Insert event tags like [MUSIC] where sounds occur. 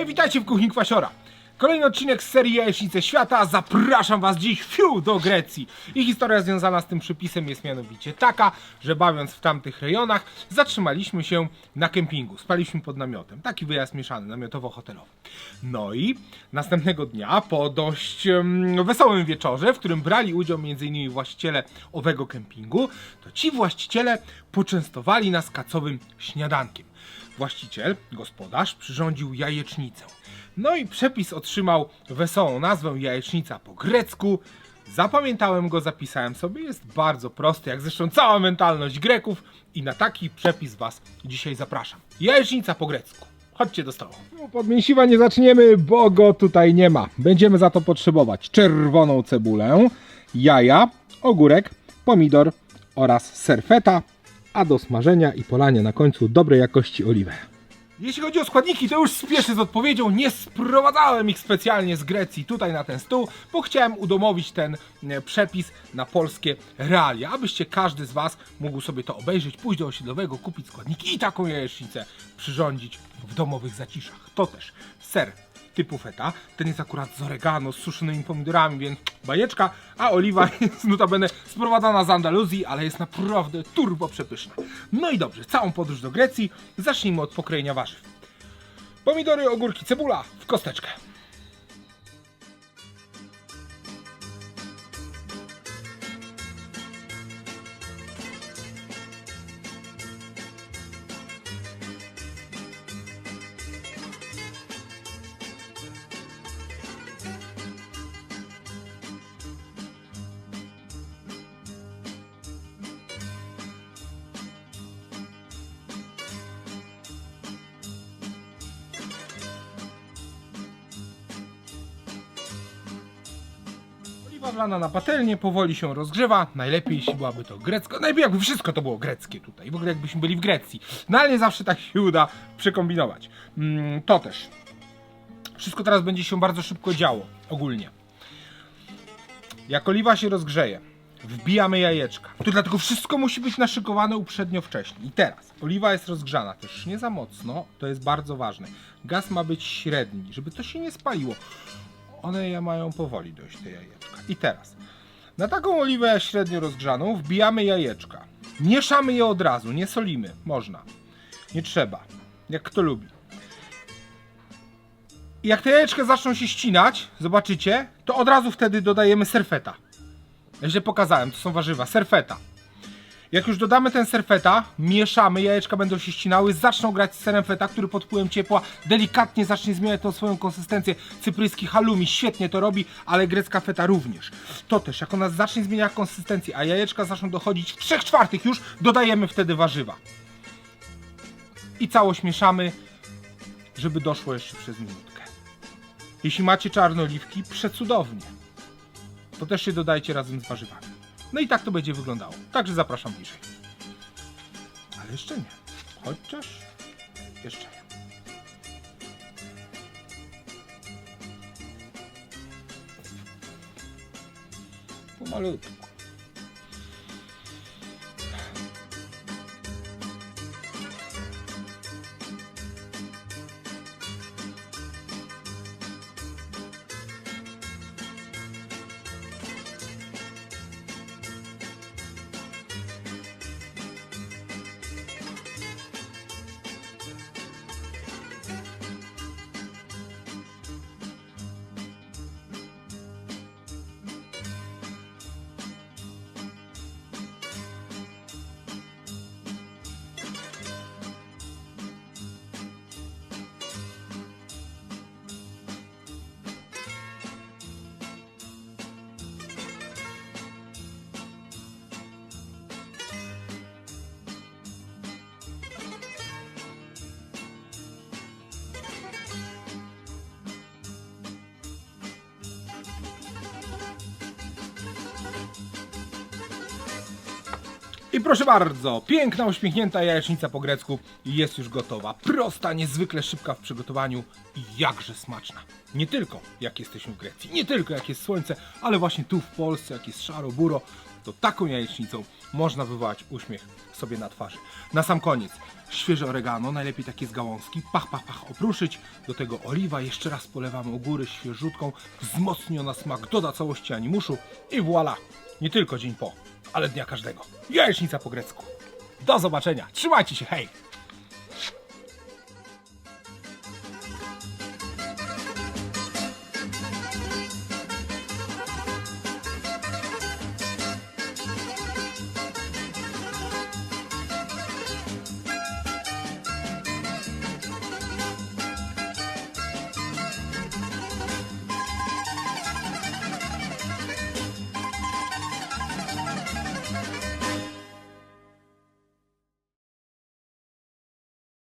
Hej, witajcie w Kuchni Kwasiora. Kolejny odcinek z serii Jajecznice Świata. Zapraszam Was dziś fiu, do Grecji. I historia związana z tym przepisem jest mianowicie taka, że bawiąc w tamtych rejonach, zatrzymaliśmy się na kempingu. Spaliśmy pod namiotem. Taki wyjazd mieszany, namiotowo-hotelowy. No i następnego dnia, po dość em, wesołym wieczorze, w którym brali udział m.in. właściciele owego kempingu, to ci właściciele poczęstowali nas kacowym śniadankiem. Właściciel, gospodarz, przyrządził jajecznicę. No i przepis otrzymał wesołą nazwę jajecznica po grecku. Zapamiętałem go, zapisałem sobie. Jest bardzo prosty, jak zresztą cała mentalność Greków. I na taki przepis Was dzisiaj zapraszam. Jajecznica po grecku. Chodźcie do stołu. No, podmięsiwa nie zaczniemy, bo go tutaj nie ma. Będziemy za to potrzebować czerwoną cebulę, jaja, ogórek, pomidor oraz serfeta, a do smażenia i polania na końcu dobrej jakości oliwę. Jeśli chodzi o składniki, to już spieszę z odpowiedzią. Nie sprowadzałem ich specjalnie z Grecji tutaj na ten stół, bo chciałem udomowić ten e, przepis na polskie realia, abyście każdy z Was mógł sobie to obejrzeć, pójść do osiedlowego, kupić składniki i taką jajecznicę przyrządzić w domowych zaciszach. To też ser typu feta. Ten jest akurat z oregano, z suszonymi pomidorami, więc bajeczka, a oliwa [LAUGHS] jest notabene sprowadzana z Andaluzji, ale jest naprawdę turbo przepyszna. No i dobrze, całą podróż do Grecji zacznijmy od pokrojenia warzyw. Pomidory, ogórki, cebula w kosteczkę. Oliwa wlana na patelnię, powoli się rozgrzewa. Najlepiej, jeśli byłaby to grecka. Najlepiej, jakby wszystko to było greckie tutaj. W ogóle, jakbyśmy byli w Grecji. No ale nie zawsze tak się uda przekombinować. Mm, to też. Wszystko teraz będzie się bardzo szybko działo, ogólnie. Jak oliwa się rozgrzeje, wbijamy jajeczka. To dlatego wszystko musi być naszykowane uprzednio wcześniej. I teraz, oliwa jest rozgrzana, też nie za mocno, to jest bardzo ważne. Gaz ma być średni, żeby to się nie spaliło. One mają powoli dojść te jajeczka. I teraz, na taką oliwę średnio rozgrzaną wbijamy jajeczka. Mieszamy je od razu, nie solimy. Można. Nie trzeba. Jak kto lubi. I jak te jajeczka zaczną się ścinać, zobaczycie, to od razu wtedy dodajemy serfeta. Ja źle pokazałem, to są warzywa. Serfeta. Jak już dodamy ten serfeta, mieszamy, jajeczka będą się ścinały, zaczną grać z serem feta, który pod wpływem ciepła delikatnie zacznie zmieniać tą swoją konsystencję. Cypryjski halloumi świetnie to robi, ale grecka feta również. To też, jak ona zacznie zmieniać konsystencję, a jajeczka zaczną dochodzić w 3 czwartych już, dodajemy wtedy warzywa. I całość mieszamy, żeby doszło jeszcze przez minutkę. Jeśli macie czarne oliwki, przecudownie. To też się dodajcie razem z warzywami. No i tak to będzie wyglądało. Także zapraszam bliżej. Ale jeszcze nie. Chociaż jeszcze nie. Pomalutku. I proszę bardzo, piękna, uśmiechnięta jajecznica po grecku jest już gotowa. Prosta, niezwykle szybka w przygotowaniu i jakże smaczna. Nie tylko jak jesteśmy w Grecji, nie tylko jak jest słońce, ale właśnie tu w Polsce, jak jest szaro, buro, to taką jajecznicą można wywołać uśmiech sobie na twarzy. Na sam koniec, świeże oregano, najlepiej takie z gałązki, pach, pach, pach, opruszyć, do tego oliwa, jeszcze raz polewamy u góry świeżutką, wzmocniona smak, doda całości animuszu i voilà, nie tylko dzień po, ale dnia każdego. Jajecznica po grecku. Do zobaczenia, trzymajcie się, hej!